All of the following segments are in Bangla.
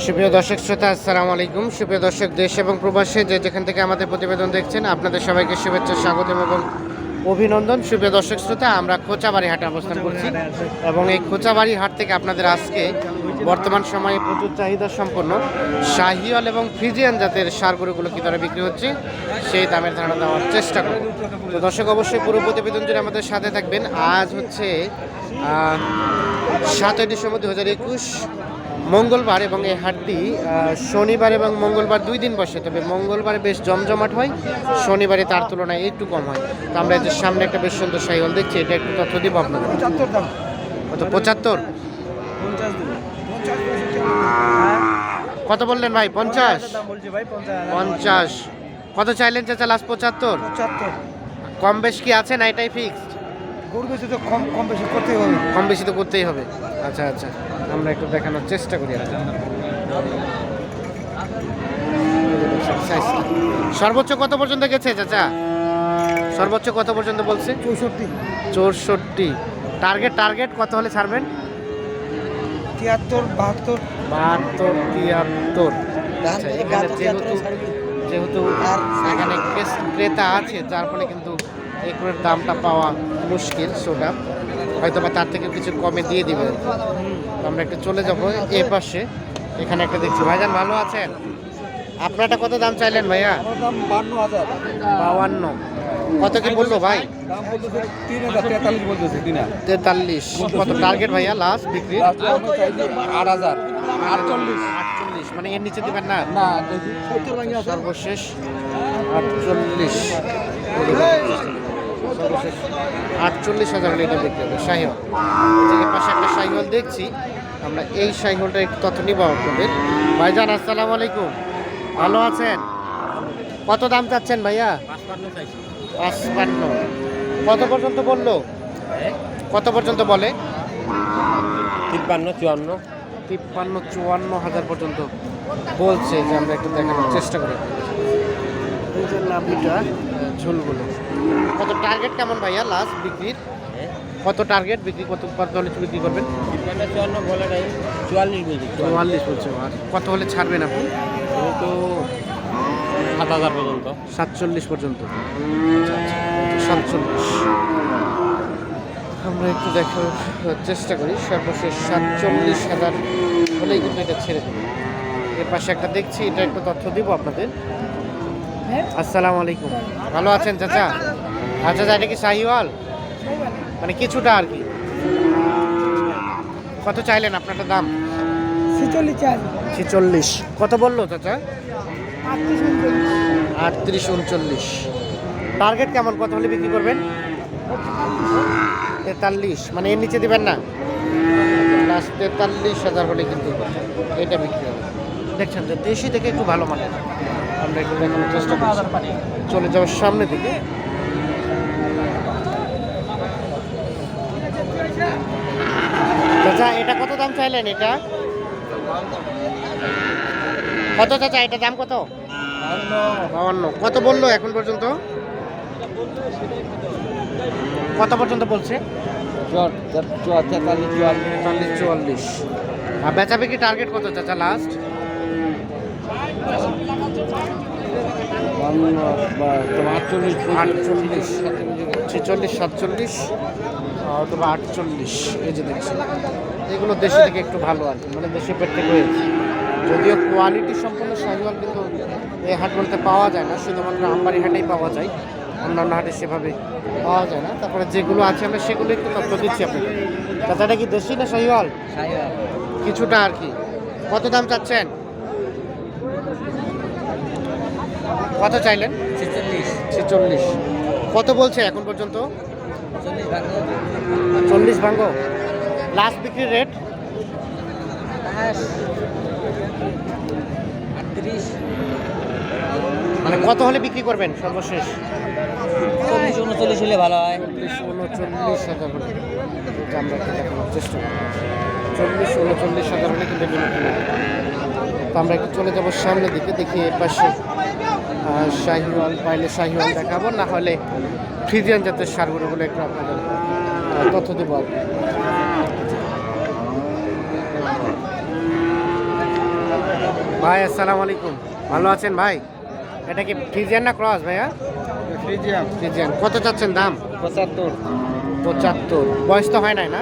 সুপ্রিয় দর্শক শ্রোতা, আসসালামু আলাইকুম। সুপ্রিয় দর্শক, দেশ এবং প্রবাসে যে যেখান থেকে আমাদের প্রতিবেদন দেখছেন, আপনাদের সবাইকে শুভেচ্ছা, স্বাগতম এবং অভিনন্দন। সুপ্রিয় দর্শক শ্রোতা, আমরা খোঁচাবাড়ি হাটে অবস্থান করছি এবং এই খোঁচাবাড়ি হাট থেকে আপনাদের আজকে বর্তমান সময়ে প্রচুর চাহিদা সম্পন্ন শাহিওয়াল এবং ফ্রিজিয়ান জাতের সার গরুগুলো কী দরে বিক্রি হচ্ছে, সেই দামের ধারণা দেওয়ার চেষ্টা করব। তো দর্শক, অবশ্যই পুরো প্রতিবেদন জুড়ে আমাদের সাথে থাকবেন। আজ হচ্ছে সাতই ডিসেম্বর দু হাজার একুশ মঙ্গলবার এবং এই হাটটি শনিবার এবং মঙ্গলবার দুই দিন বসে তবে মঙ্গলবারে বেশ জমজমাট হয় শনিবারে তার তুলনায় একটু কম হয়। তো আমরা যে সামনে একটা বেশ সুন্দর সাইকেল দেখছি এটা একটু তথ্য দিব আপনাদের। পঁচাত্তর কত পঁচাত্তর? কত বললেন ভাই? পঞ্চাশ? পঞ্চাশ। কত চাইলেন চাচা লাস্ট পঁচাত্তর? পঁচাত্তর। কম বেশ কি আছে না এটাই ফিক্সড গরু বেশি তো কম কম বেশি করতেই হবে। কম বেশি তো করতেই হবে। আচ্ছা আচ্ছা। আমরা একটু দেখানোর চেষ্টা করি আর সর্বোচ্চ কত পর্যন্ত গেছে চাচা? সর্বোচ্চ কত পর্যন্ত বলছে? চৌষট্টি। চৌষট্টি। টার্গেট টার্গেট কত হলে ছাড়বেন? তিয়াত্তর বাহাত্তর। বাহাত্তর তিয়াত্তর। আচ্ছা যেহেতু যেহেতু এখানে ক্রেতা আছে যার ফলে কিন্তু এগুলোর দামটা পাওয়া মুশকিল সোটা হয়তো বা তার থেকে কিছু কমে দিয়ে দিবে। আমরা একটু চলে যাব এ পাশে। এখানে একটা দেখছি। ভাইজান ভালো আছেন? আপনারটা কত দাম চাইলেন ভাইয়া? বাউান্ন কত কি বলল ভাই? তেতাল্লিশ কত টার্গেট ভাইয়া? লাস্ট বিক্রি? আট হাজার। আটচল্লিশ। মানে এর নিচে দিবেন না? সর্বশেষ আটচল্লিশ। সর্বশেষ আটচল্লিশ হাজার হলে এটা বিক্রি হবে। শাহিওয়াল। এই পাশে একটা শাহিওয়াল দেখছি আমরা এই শাহিওয়ালটা একটু তথ্য নিব আপনাদের। ভাইজান আসসালামু আলাইকুম। ভালো আছেন? কত দাম চাচ্ছেন ভাইয়া? পাঁচপান্ন কত পর্যন্ত বলল? কত পর্যন্ত বলে? তিপ্পান্ন চুয়ান্ন। তিপ্পান্ন চুয়ান্ন হাজার পর্যন্ত বলছে যে আমরা একটু দেখানোর চেষ্টা করি। এই যে নাভিটা আহ, ঝোলগুলো। কত টার্গেট কেমন ভাইয়া লাস্ট বিক্রির কত টার্গেট বিক্রি? কত কত হলে বিক্রি করবেন? চুয়ান্ন বলে নাই চুয়াল্লিশ বলছি চুয়াল্লিশ। বলছে আর কত হলে ছাড়বেন আপনি? তো সাত হাজার পর্যন্ত। সাতচল্লিশ পর্যন্ত। আচ্ছা, আচ্ছা, সাতচল্লিশ। আমরা একটু দেখার চেষ্টা করি। সর্বশেষ সাতচল্লিশ হাজার হলেই কিন্তু এটা ছেড়ে দেবো এর পাশে একটা দেখছি এটা একটু তথ্য দিব আপনাদের। আসসালামু আলাইকুম। ভালো আছেন চাচা? আচ্ছা এটা কি শাহিওয়াল? মানে কিছুটা আর কি। কত চাইলেন আপনারটা দাম? ছেচল্লিশ কত বলল চাচা? আটত্রিশ উনচল্লিশ। টার্গেট কেমন? কত হলে বিক্রি করবেন? তেতাল্লিশ। মানে এর নিচে দিবেন না? প্লাস তেতাল্লিশ হাজার হলে কিন্তু এটা বিক্রি হবে। দেখছেন যে দেশি থেকে একটু ভালো মানে আমরা একটু দেখানোর চেষ্টা করছি। চলে যাওয়ার সামনে দিকে চাচা এটা কত দাম চাইলেন এটা? কত চাচা এটা দাম কত? বাউান্ন। কত বলল এখন পর্যন্ত? কত পর্যন্ত বলছে? তেতাল্লিশ চুয়াল্লিশ। চুয়াল্লিশ আর বেচা বিক্রি টার্গেট কত চাচা লাস্ট আটচল্লিশ আটচল্লিশ ছেচল্লিশ সাতচল্লিশ? অথবা আটচল্লিশ এই যে দেখছি। এগুলো দেশে থেকে একটু ভালো আর মানে দেশে পেট থেকে হয়েছে যদিও কোয়ালিটি সম্পূর্ণ শাহিওয়াল কিন্তু এই হাট বলতে পাওয়া যায় না শুধুমাত্র আমবাড়ি হাটেই পাওয়া যায়। অন্যান্য হাটে সেভাবে পাওয়া যায় না। তারপরে যেগুলো আছে আমরা সেগুলো একটু তথ্য দিচ্ছি আপনাকে চাচাটা কি দেশি না শাহিওয়াল। কিছুটা আর কি। কত দাম চাচ্ছেন? কত চাইলেন? ছেচল্লিশ। কত বলছে এখন পর্যন্ত? চল্লিশ ভাঙ্গ লাস্ট বিক্রির রেট মানে কত হলে বিক্রি করবেন সর্বশেষ? চল্লিশ উনচল্লিশ হলে ভালো হয়। চল্লিশ উনচল্লিশ হাজার হলে আমরা দেখানোর চেষ্টা করি চল্লিশ উনচল্লিশ হাজার হলে কিন্তু। তো আমরা একটু চলে যাব সামনের দিকে দেখি এ পাশে শাহিওয়াল পাইলে শাহিওয়াল দেখাবো না হলে ফ্রিজিয়ান জাতের সারগুলোগুলো একটু আপনাদের তথ্য দেবো ভাই আসসালামু আলাইকুম। ভালো আছেন ভাই? এটা কি ফ্রিজিয়ান না ক্রস ভাইয়া? Friesian Friesian. কত চাচ্ছেন দাম? পঁচাত্তর। পঁচাত্তর। বয়স তো হয় নাই না?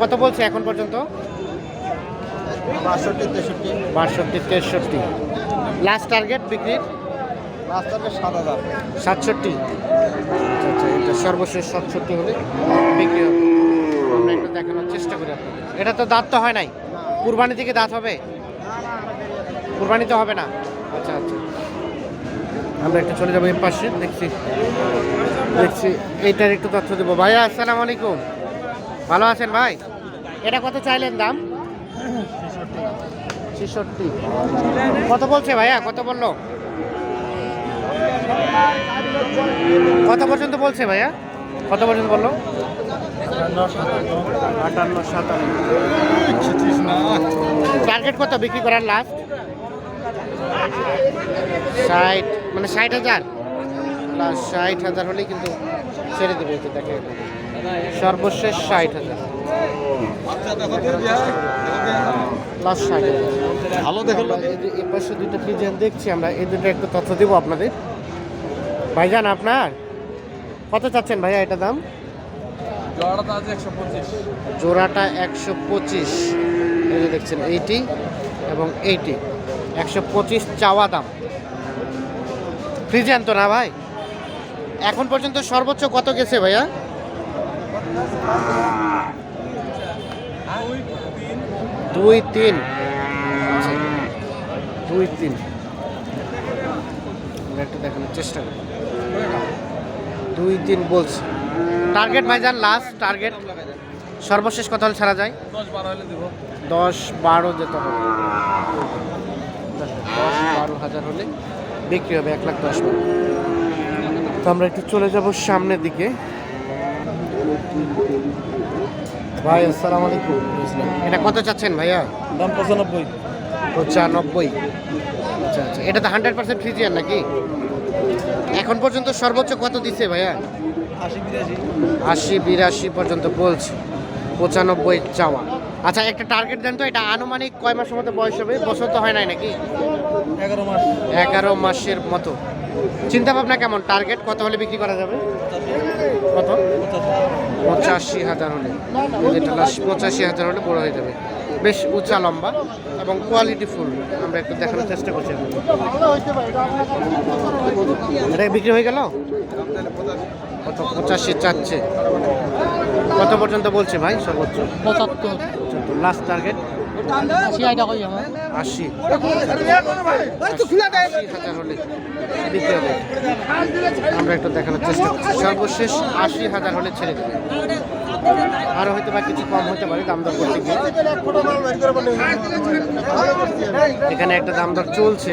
কত বলছে এখন পর্যন্ত? বাষট্টি তেষট্টি। বাষট্টি তেষট্টি। লাস্ট টার্গেট বিক্রির? রাস্তাতে সাত হাজার। সাতষট্টি। আচ্ছা আচ্ছা এটা সর্বশেষ সাতষট্টি হলে বিক্রি হবে। আমরা একটু দেখানোর চেষ্টা করি আপনাদের। এটা তো দাঁত তো হয় নাই? কুরবানি থেকে দাঁত হবে? কুরবানি তো হবে না? আচ্ছা আচ্ছা। আমরা একটু চলে যাব এর পাশে দেখছি। দেখছি এইটার একটু তথ্য দেবো। ভাইয়া আসসালামু আলাইকুম। ভালো আছেন ভাই? এটা কত চাইলেন দাম? ছেষট্টি। কত বলছে ভাইয়া? কত বলল? কত পর্যন্ত বলছে ভাইয়া? কত পর্যন্ত বলল? আটান্ন, সাতান্ন। টার্গেট কত বিক্রি করার লাস্ট ষাট মানে ষাট হাজার? ষাট হাজার হলেই কিন্তু ছেড়ে দেবে দেখে। সর্বশেষ ষাট হাজার। লাস্ট ষাট ভালো দেখো আমরা এই পাশে দুটো ফ্রিজিয়ান দেখছি আমরা এই দুটো একটু তথ্য দেবো আপনাদের। ভাইজান আপনার? কত চাচ্ছেন ভাইয়া এটা দাম? জোড়াটা একশো পঁচিশ। এই যে দেখছেন এইটি এবং এইটি। একশো পঁচিশ চাওয়া দাম। ফ্রিজিয়ান তো না ভাই? এখন পর্যন্ত সর্বোচ্চ কত গেছে ভাইয়া? দুই তিন। দুই তিন। আমরা একটু দেখানোর চেষ্টা করি। দুই তিন বলছে। টার্গেট ভাইজান লাস্ট টার্গেট সর্বশেষ কত হলে ছাড়া যায়। দশ বারো যেতে হবে। দশ বারো হাজার হলে বিক্রি হবে এক লাখ দশ তো আমরা একটু চলে যাব সামনের দিকে। ভাই আসসালামু আলাইকুম। এটা কত চাচ্ছেন ভাইয়া? দাম পঁচানব্বই। পঁচানব্বই। আচ্ছা আচ্ছা। এটা তো হান্ড্রেড পার্সেন্ট ফ্রিজিয়ান নাকি? এখন পর্যন্ত সর্বোচ্চ কত দিচ্ছে ভাইয়া? আশি বিরাশি। আশি বিরাশি পর্যন্ত বলছে। পঁচানব্বই চাওয়া। আচ্ছা একটা টার্গেট দেন তো এটা আনুমানিক কয় মাসের মতো বয়স হবে? বছর তো হয় নাই নাকি? এগারো মাস। এগারো মাসের মতো। চিন্তা ভাবনা কেমন? টার্গেট কত হলে বিক্রি করা যাবে? কত? পঁচাশি হাজার হলে। যেটা লাস্ট পঁচাশি হাজার হলে বড় হয়ে যাবে। বেশ উঁচা লম্বা এবং কোয়ালিটি ফুল আমরা একটু দেখানোর চেষ্টা করছি এটা বিক্রি হয়ে গেল? কত? পঁচাশি চাচ্ছে। কত পর্যন্ত বলছে ভাই সর্বোচ্চ? পঁচাত্তর। লাস্ট টার্গেট আশি। কই আশি হবে। আমরা একটু দেখানোর চেষ্টা করছি। সর্বশেষ আশি হাজার হলে ছেড়ে দেবে। আরও হয়তো বা কিছু কম হতে পারে দাম দর করতে গিয়ে। এখানে একটা দাম দর চলছে।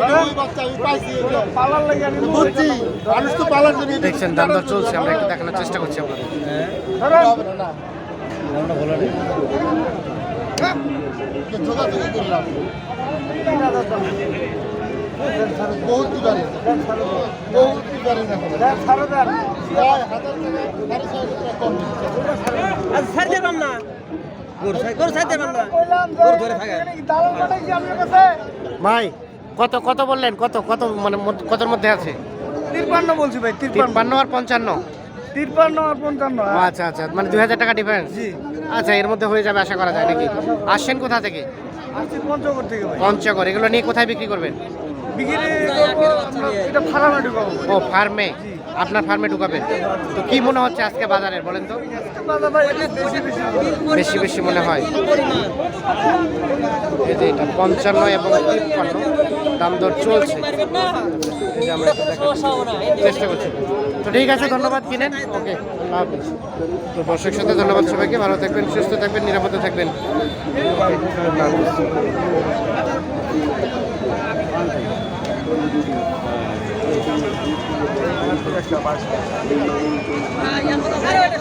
দাও দেখছেন দাম দর চলছে আমরা একটু দেখানোর চেষ্টা করছি আপনাদের। ভাই কত কত বললেন? কত কত মানে মধ্য- কতর মধ্যে আছে? তিরপান্ন বলছি ভাই তিরপান্ন। তিপ্পান্ন আর পঞ্চান্ন? তিরপান্ন আর পঞ্চান্ন আচ্ছা আচ্ছা মানে দুই হাজার টাকা ডিফারেন্স জি। আচ্ছা এর মধ্যে হয়ে যাবে আশা করা যায় নাকি? আসছেন কোথা থেকে? পঞ্চগড় থেকে পঞ্চগড় এগুলো নিয়ে কোথায় বিক্রি করবেন? বিক্রি করব আমরা এটা ফার্মে ও ফার্মে আপনার ফার্মে ঢুকাবেন তো কি মনে হচ্ছে আজকে বাজারের বলেন তো? বেশি বেশি মনে হয়। এই যে এটা পঞ্চান্ন এবং তিপ্পান্ন। দাম দর চলছে। এই যে আমরা চেষ্টা করছি। তো ঠিক আছে ধন্যবাদ কিনেন। ওকে আল্লাহ হাফিজ। তো দর্শক সাথে ধন্যবাদ সবাইকে। ভালো থাকবেন সুস্থ থাকবেন নিরাপদে থাকবেন। আল্লাহ হাফিজ। একটা